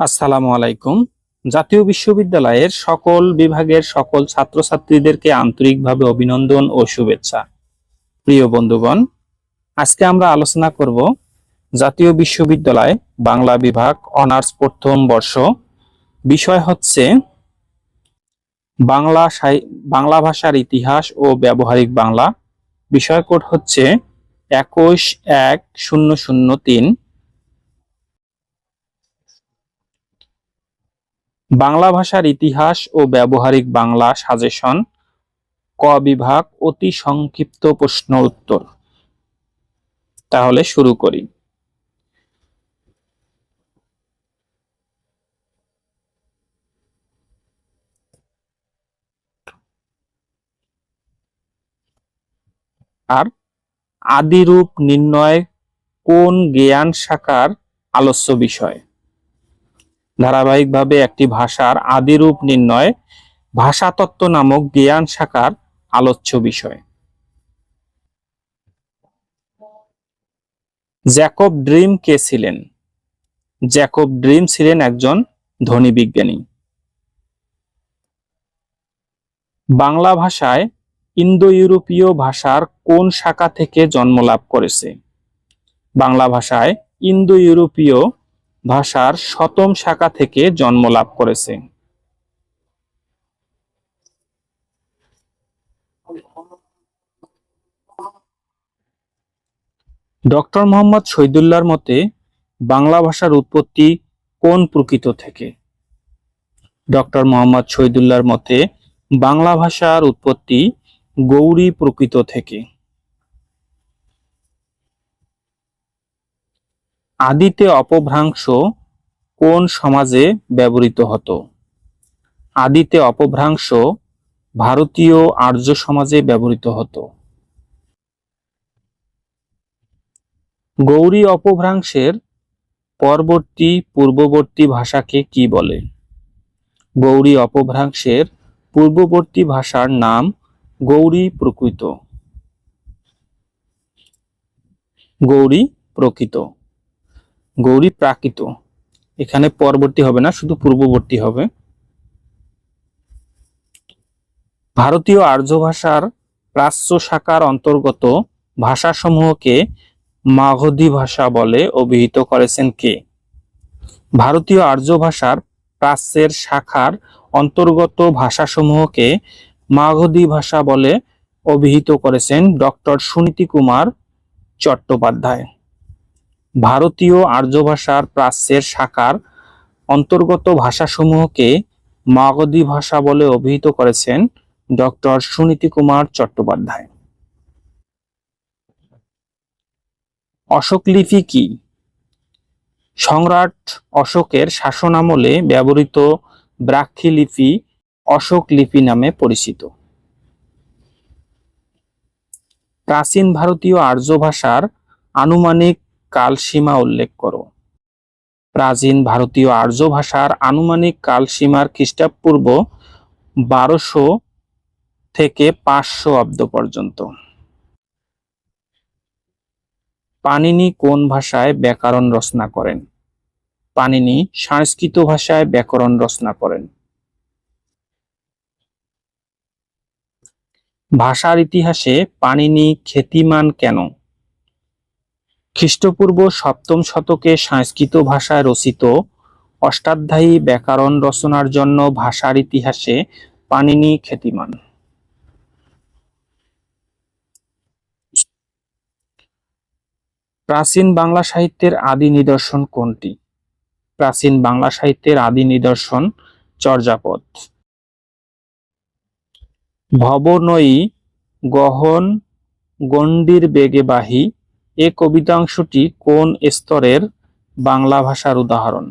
আসসালামু আলাইকুম। জাতীয় বিশ্ববিদ্যালয়ের সকল বিভাগের সকল ছাত্রছাত্রীদেরকে আন্তরিকভাবে অভিনন্দন ও শুভেচ্ছা। প্রিয় বন্ধুগণ, আজকে আমরা আলোচনা করব জাতীয় বিশ্ববিদ্যালয় বাংলা বিভাগ অনার্স প্রথম বর্ষ। বিষয় হচ্ছে বাংলা বাংলা ভাষার ইতিহাস ও ব্যবহারিক বাংলা। বিষয় কোড হচ্ছে একুশ এক শূন্য শূন্য তিন। বাংলা ভাষার ইতিহাস ও ব্যবহারিক বাংলা সাজেশন, ক বিভাগ অতি সংক্ষিপ্ত প্রশ্ন উত্তর। তাহলে শুরু করি। আর আদিরূপ নির্ণয় কোন জ্ঞান শাখার আলোচ্য বিষয়? ধারাবাহিকভাবে একটি ভাষার আদিরূপ নির্ণয়, ভাষাতত্ত্ব নামক জ্ঞান শাখার আলোচ্য বিষয়। জ্যাকব ড্রিম কে ছিলেন? জ্যাকব ড্রিম ছিলেন একজন ধনী বিজ্ঞানী। বাংলা ভাষায় ইন্দো ইউরোপীয় ভাষার কোন শাখা থেকে জন্ম লাভ করেছে? বাংলা ভাষায় ইন্দো ইউরোপীয় ভাষার শতম শাখা থেকে জন্ম লাভ করেছে। ডক্টর মোহাম্মদ শহীদুল্লাহর মতে, বাংলা ভাষার উৎপত্তি কোন প্রকৃত থেকে? ডক্টর মোহাম্মদ শহীদুল্লাহর মতে, বাংলা ভাষার উৎপত্তি গৌরী প্রকৃত থেকে। আদিতে অপভ্রাংশ কোন সমাজে ব্যবহৃত হতো? আদিতে অপভ্রাংশ ভারতীয় আর্য সমাজে ব্যবহৃত হতো। গৌরী অপভ্রাংশের পরবর্তী পূর্ববর্তী ভাষাকে কি বলে? গৌরী অপভ্রাংশের পূর্ববর্তী ভাষার নাম গৌরী প্রকৃত। গৌরী প্রকৃত। গৌরী প্রাকৃত। এখানে পরবর্তী হবে না, শুধু পূর্ববর্তী হবে। ভারতীয় আর্য ভাষার প্রাচ্য শাখার অন্তর্গত ভাষাসমূহকে মাগধী ভাষা বলে অভিহিত করেছেন কে? ভারতীয় আর্য ভাষার প্রাচ্যের শাখার অন্তর্গত ভাষাসমূহকে মাগধী ভাষা বলে অভিহিত করেছেন ডক্টর সুনীতি কুমার চট্টোপাধ্যায়। ভারতীয় আর্য ভাষার প্রাচ্যের শাখার অন্তর্গত ভাষাসমূহকে মাগধী ভাষা বলে অভিহিত করেছেন ডক্টর সুনীতি কুমার চট্টোপাধ্যায়। অশোক লিপি কি? সম্রাট অশোকের শাসনামলে ব্যবহৃত ব্রাক্ষী লিপি অশোক লিপি নামে পরিচিত। প্রাচীন ভারতীয় আর্য ভাষার আনুমানিক কালসীমা উল্লেখ করো। প্রাচীন ভারতীয় আর্য ভাষার আনুমানিক কালসীমার খ্রিস্টপূর্ব বারোশো থেকে পাঁচশো অব্দ পর্যন্ত। পানিনি কোন ভাষায় ব্যাকরণ রচনা করেন? পানিনি সংস্কৃত ভাষায় ব্যাকরণ রচনা করেন। ভাষার ইতিহাসে পানিনি খ্যাতিমান কেন? খ্রিস্টপূর্ব সপ্তম শতকে সংস্কৃত ভাষায় রচিত অষ্টাধ্যায়ী ব্যাকরণ রচনার জন্য ভাষার ইতিহাসে পানিনি খ্যাতিমান। প্রাচীন বাংলা সাহিত্যের আদি নিদর্শন কোনটি? প্রাচীন বাংলা সাহিত্যের আদি নিদর্শন চর্যাপদ। ভবনয়ী গহন গণ্ডির বেগে বাহি এ কবিতাংশটি কোন স্তরের বাংলা ভাষার উদাহরণ?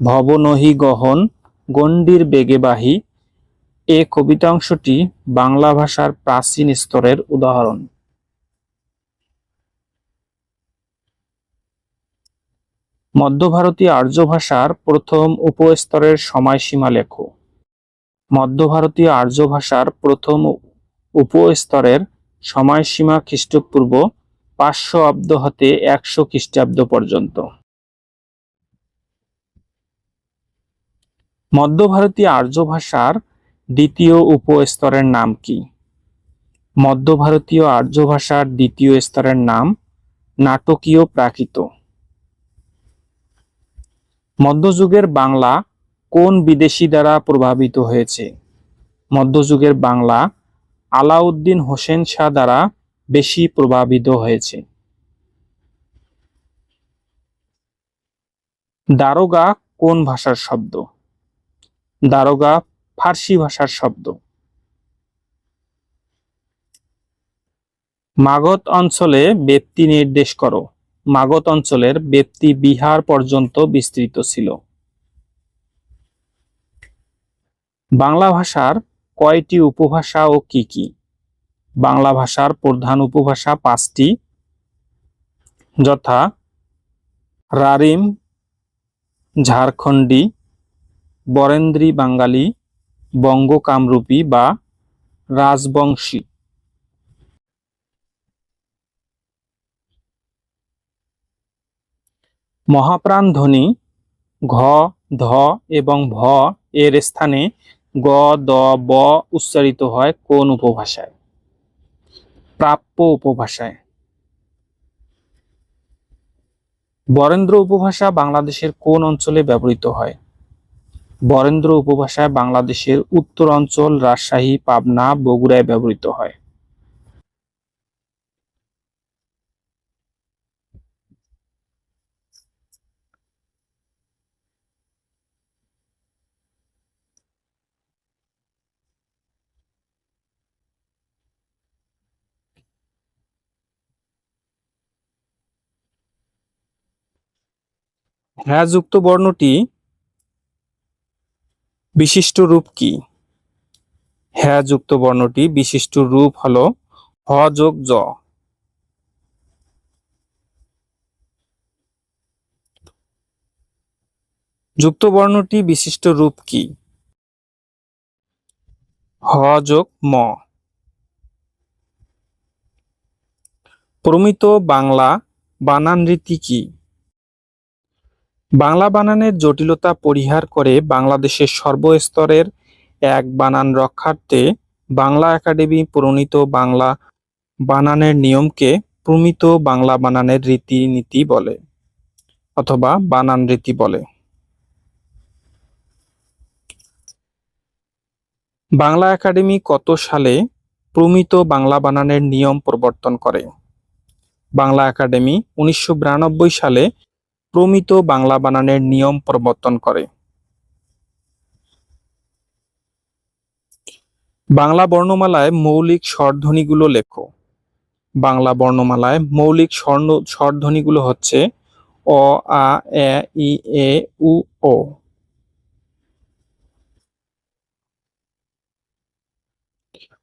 ভবনহি গহন, গণ্ডির বেগে বাহি এ কবিতাংশটি বাংলা ভাষার প্রাচীন স্তরের উদাহরণ। মধ্য ভারতীয় আর্য ভাষার প্রথম উপস্তরের সময়সীমা লেখো। মধ্য ভারতীয় আর্য ভাষার প্রথম উপস্তরের সময়সীমা খ্রিস্টপূর্ব পাঁচশো অব্দ হতে একশো খ্রিস্টাব্দ পর্যন্ত। মধ্য ভারতীয় আর্য ভাষার দ্বিতীয় উপস্তরের নাম কি? মধ্য ভারতীয় আর্য ভাষার দ্বিতীয় স্তরের নাম নাটকীয় প্রাকৃত। মধ্যযুগের বাংলা কোন বিদেশি দ্বারা প্রভাবিত হয়েছে? মধ্যযুগের বাংলা আলাউদ্দিন হোসেন শাহ দ্বারা বেশি প্রভাবিত হয়েছে। দারোগা কোন ভাষার শব্দ? দারোগা ফার্সি ভাষার শব্দ। মাগধ অঞ্চলে ব্যক্তি নির্দেশ করো। মাগধ অঞ্চলের ব্যক্তি বিহার পর্যন্ত বিস্তৃত ছিল। বাংলা ভাষার কয়টি উপভাষা ও কি কি? বাংলা ভাষার প্রধান উপভাষা পাঁচটি, যথা রারিম, ঝাড়খণ্ডী, বরেন্দ্রী বাঙালি বঙ্গ কামরূপী বা রাজবংশী। মহাপ্রাণ ধ্বনি ঘ, ধ এবং ভ এর স্থানে গ, দ, ব উচ্চারিত হয় কোন উপভাষায়? প্রাপ্য উপভাষায়। বরেন্দ্র উপভাষা বাংলাদেশের কোন অঞ্চলে ব্যবহৃত হয়? বরেন্দ্র উপভাষায় বাংলাদেশের উত্তর অঞ্চল রাজশাহী, পাবনা, বগুড়ায় ব্যবহৃত হয়। যুক্ত বর্ণটি বিশিষ্ট রূপ কি? যুক্ত বর্ণটি বিশিষ্ট রূপ হলো হ যোগ জ। যুক্ত বর্ণটি বিশিষ্ট রূপ কি? হ যোগ ম। প্রমিত বাংলা বানান রীতি কি? বাংলা বানানের জটিলতা পরিহার করে বাংলাদেশের সর্বস্তরের এক বানান রক্ষার্থে বাংলা একাডেমি প্রণীত বাংলা বানানের নিয়মকে প্রমিত বাংলা বানানের রীতিনীতি বলে অথবা বানান রীতি বলে। বাংলা একাডেমি কত সালে প্রমিত বাংলা বানানের নিয়ম প্রবর্তন করে? বাংলা একাডেমি উনিশশো বিরানব্বই সালে প্রমিত বাংলা বানানের নিয়ম প্রবর্তন করে। বাংলা বর্ণমালায় মৌলিক স্বরধ্বনিগুলো লেখো। বাংলা বর্ণমালায় মৌলিক স্বর্ণ, স্বরধ্বনিগুলো হচ্ছে অ, আ, এ, ই, এ, উ, ও।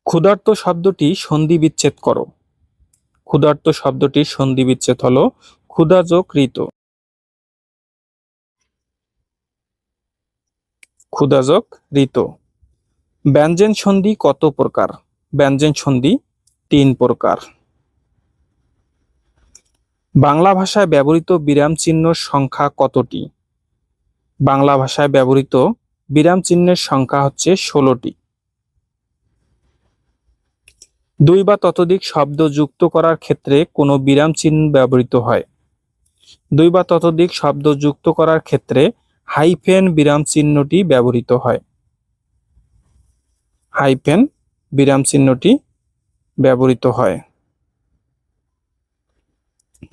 ক্ষুধার্ত শব্দটি সন্ধি বিচ্ছেদ করো। ক্ষুধার্ত শব্দটির সন্ধি বিচ্ছেদ হলো ক্ষুধাযোগ ক্ষুধাযোগ ঋত। ব্যঞ্জন সন্ধি কত প্রকার? ব্যঞ্জন সন্ধি তিন প্রকার। বাংলা ভাষায় ব্যবহৃত বিরাম চিহ্ন সংখ্যা কতটি? বাংলা ভাষায় ব্যবহৃত বিরাম চিহ্নের সংখ্যা হচ্ছে ষোলোটি। দুই বা ততোধিক শব্দ যুক্ত করার ক্ষেত্রে কোনো বিরাম চিহ্ন ব্যবহৃত হয়। দুই বা ততোধিক শব্দ যুক্ত করার ক্ষেত্রে হাইফেন বিরাম চিহ্নটি ব্যবহৃত হয়। হাইফেন বিরাম চিহ্নটি ব্যবহৃত হয়।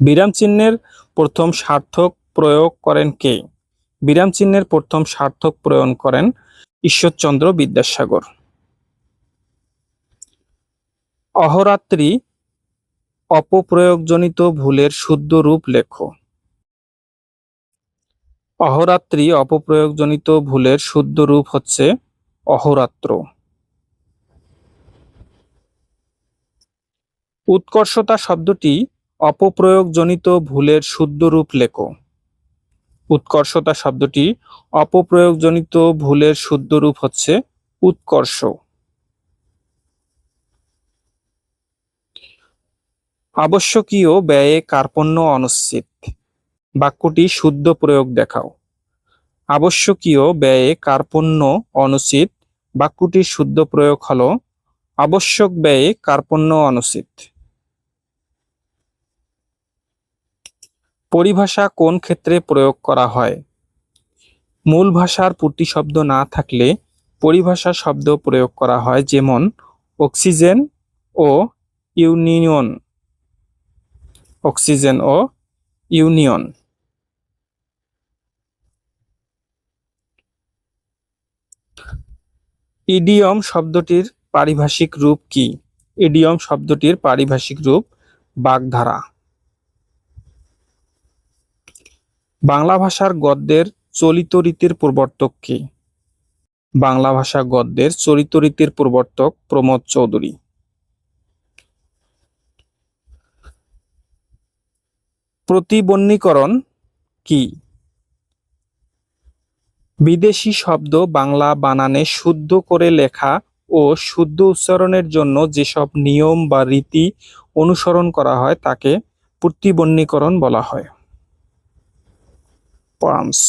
বিরাম চিহ্নের প্রথম সার্থক প্রয়োগ করেন কে? বিরাম চিহ্নের প্রথম সার্থক প্রয়োগ করেন ঈশ্বরচন্দ্র বিদ্যাসাগর। অহরাত্রি অপপ্রয়োগজনিত ভুলের শুদ্ধ রূপ লেখো। অহরাত্রি অপপ্রয়োগজনিত ভুলের শুদ্ধ রূপ হচ্ছে অহরাত্র। উৎকর্ষতা শব্দটি অপপ্রয়োগজনিত ভুলের শুদ্ধ রূপ লেখো। উৎকর্ষতা শব্দটি অপপ্রয়োগজনিত ভুলের শুদ্ধ রূপ হচ্ছে উৎকর্ষ। আবশ্যকীয় ব্যয়ে কার্পণ্য অনুচিত বাক্যটি শুদ্ধ প্রয়োগ দেখাও। আবশ্যকীয় ব্যয়ে কার্পণ্য অনুচিত, বাক্যটির শুদ্ধ প্রয়োগ হল, আবশ্যক ব্যয়ে কার্পণ্য অনুচিত। পরিভাষা কোন ক্ষেত্রে প্রয়োগ করা হয়? মূল ভাষার প্রতিশব্দ না থাকলে পরিভাষা শব্দ প্রয়োগ করা হয় যেমন, অক্সিজেন ও ইউনিয়ন। অক্সিজেন ও ইউনিয়ন। ইডিয়ম শব্দটির পারিভাষিক রূপ কি? ইডিয়ম শব্দটির পারিভাষিক রূপ বাগধারা। বাংলা ভাষার গদ্যের চলিত রীতির প্রবর্তক কে? বাংলা ভাষা গদ্যের চলিত রীতির প্রবর্তক প্রমোদ চৌধুরী। প্রতিবন্ধীকরণ কি? বিদেশি শব্দ বাংলা বানানে শুদ্ধ করে লেখা ও শুদ্ধ উচ্চারণের জন্য যেসব নিয়ম বা রীতি অনুসরণ করা হয়, তাকে প্রতিবন্ধীকরণ বলা হয়। পরামস